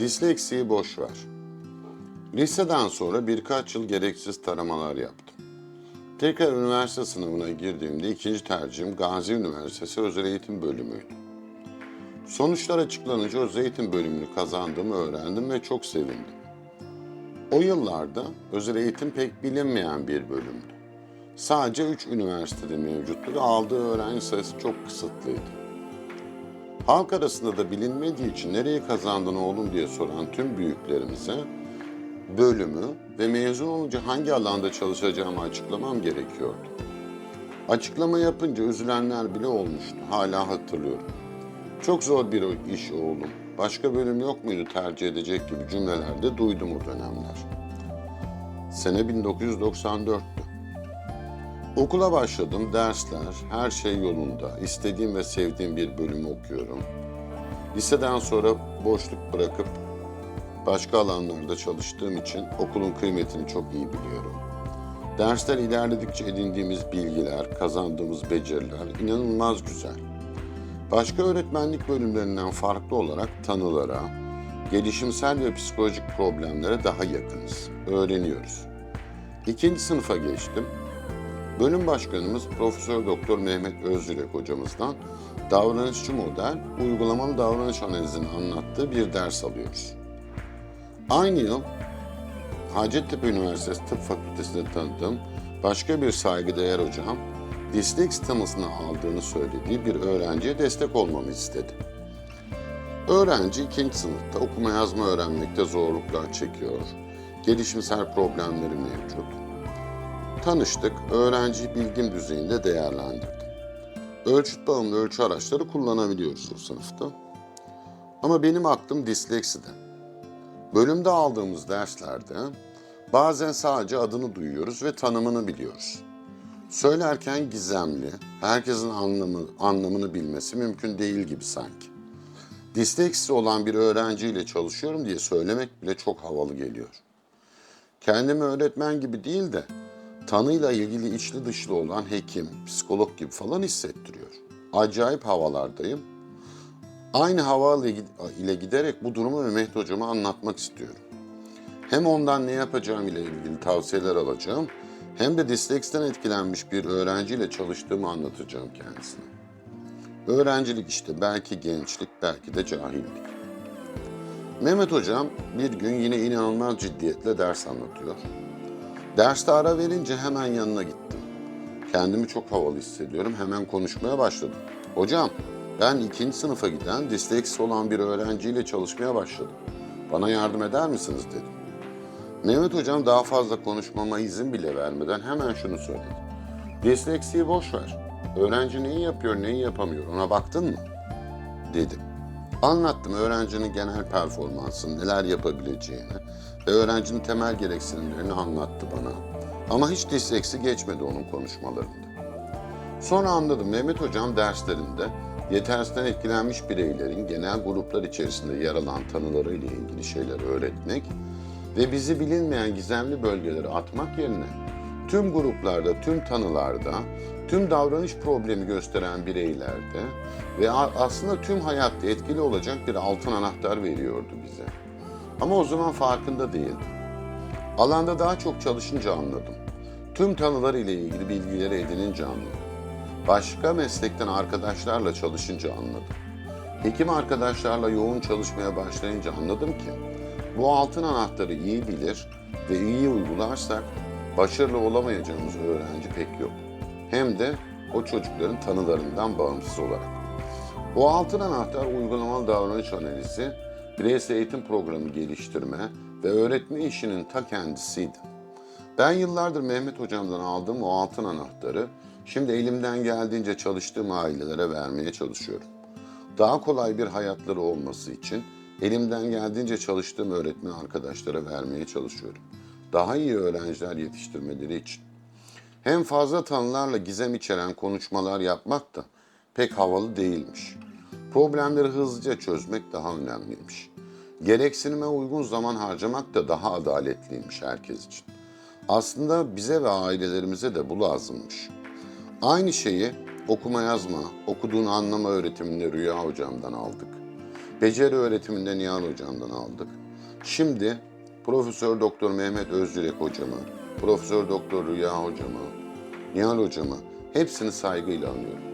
Disleksiyi boş ver. Liseden sonra birkaç yıl gereksiz taramalar yaptım. Tekrar üniversite sınavına girdiğimde ikinci tercihim Gazi Üniversitesi Özel Eğitim Bölümüydü. Sonuçlar açıklanınca özel eğitim bölümünü kazandığımı öğrendim ve çok sevindim. O yıllarda özel eğitim pek bilinmeyen bir bölümdü. Sadece 3 üniversitede mevcuttu ve aldığı öğrenci sayısı çok kısıtlıydı. Halk arasında da bilinmediği için nereye kazandın oğlum diye soran tüm büyüklerimize bölümü ve mezun olunca hangi alanda çalışacağımı açıklamam gerekiyordu. Açıklama yapınca üzülenler bile olmuştu. Hala hatırlıyorum. Çok zor bir iş oğlum. Başka bölüm yok muydu tercih edecek gibi cümleler de duydum o dönemler. Sene 1994'tü. Okula başladım, dersler, her şey yolunda. İstediğim ve sevdiğim bir bölümü okuyorum. Liseden sonra boşluk bırakıp başka alanlarda çalıştığım için okulun kıymetini çok iyi biliyorum. Dersler ilerledikçe edindiğimiz bilgiler, kazandığımız beceriler inanılmaz güzel. Başka öğretmenlik bölümlerinden farklı olarak tanılara, gelişimsel ve psikolojik problemlere daha yakınız. Öğreniyoruz. İkinci sınıfa geçtim. Bölüm başkanımız Profesör Doktor Mehmet Özyürek hocamızdan davranışçı model, uygulamalı davranış analizini anlattığı bir ders alıyoruz. Aynı yıl Hacettepe Üniversitesi Tıp Fakültesi'nde tanıdığım başka bir saygıdeğer hocam, disleksi tanısını aldığını söylediği bir öğrenciye destek olmamı istedi. Öğrenci ikinci sınıfta okuma yazma öğrenmekte zorluklar çekiyor, gelişimsel problemleri mevcut. Tanıştık, öğrenci bilgim düzeyinde değerlendirdim. Ölçüt bağımlı ölçü araçları kullanabiliyoruz o sınıfta. Ama benim aklım dislekside. Bölümde aldığımız derslerde bazen sadece adını duyuyoruz ve tanımını biliyoruz. Söylerken gizemli, herkesin anlamı, anlamını bilmesi mümkün değil gibi sanki. Disleksi olan bir öğrenciyle çalışıyorum diye söylemek bile çok havalı geliyor. Kendimi öğretmen gibi değil de tanıyla ilgili içli dışlı olan hekim, psikolog gibi falan hissettiriyor. Acayip havalardayım. Aynı hava ile giderek bu durumu Mehmet hocama anlatmak istiyorum. Hem ondan ne yapacağım ile ilgili tavsiyeler alacağım, hem de disleksiden etkilenmiş bir öğrenciyle çalıştığımı anlatacağım kendisine. Öğrencilik işte, belki gençlik, belki de cahillik. Mehmet hocam bir gün yine inanılmaz ciddiyetle ders anlatıyor. Derste ara verince hemen yanına gittim. Kendimi çok havalı hissediyorum. Hemen konuşmaya başladım. Hocam ben ikinci sınıfa giden disleksi olan bir öğrenciyle çalışmaya başladım. Bana yardım eder misiniz dedim. Mehmet hocam daha fazla konuşmama izin bile vermeden hemen şunu söyledi. Disleksiyi boş ver. Öğrenci neyi yapıyor, neyi yapamıyor ona baktın mı? Dedim. Anlattım öğrencinin genel performansını, neler yapabileceğini ve öğrencinin temel gereksinimlerini anlattı bana. Ama hiç disleksi geçmedi onun konuşmalarında. Sonra anladım Mehmet Hocam derslerinde yetersizden etkilenmiş bireylerin genel gruplar içerisinde yer alan tanılarıyla ilgili şeyler öğretmek ve bizi bilinmeyen gizemli bölgelere atmak yerine tüm gruplarda, tüm tanılarda, tüm davranış problemi gösteren bireylerde ve aslında tüm hayatta etkili olacak bir altın anahtar veriyordu bize. Ama o zaman farkında değildim. Alanda daha çok çalışınca anladım. Tüm tanılar ile ilgili bilgileri edinince anladım. Başka meslekten arkadaşlarla çalışınca anladım. Hekim arkadaşlarla yoğun çalışmaya başlayınca anladım ki bu altın anahtarı iyi bilir ve iyi uygularsak başarılı olamayacağımız öğrenci pek yok. Hem de o çocukların tanılarından bağımsız olarak. O altın anahtar uygulamalı davranış analizi, bireysel eğitim programı geliştirme ve öğretme işinin ta kendisiydi. Ben yıllardır Mehmet hocamdan aldığım o altın anahtarı şimdi elimden geldiğince çalıştığım ailelere vermeye çalışıyorum. Daha kolay bir hayatları olması için elimden geldiğince çalıştığım öğretmen arkadaşlara vermeye çalışıyorum. Daha iyi öğrenciler yetiştirmeleri için. Hem fazla tanılarla gizem içeren konuşmalar yapmak da pek havalı değilmiş. Problemleri hızlıca çözmek daha önemliymiş. Gereksinime uygun zaman harcamak da daha adaletliymiş herkes için. Aslında bize ve ailelerimize de bu lazımmış. Aynı şeyi okuma yazma, okuduğun anlama öğretiminde Rüya hocamdan aldık. Beceri öğretiminde Nihal Hocam'dan aldık. Şimdi Profesör Doktor Mehmet Özdilek Hocamı, Profesör Doktor Rüya Hocamı, Nihal Hocamı hepsini saygıyla anıyorum.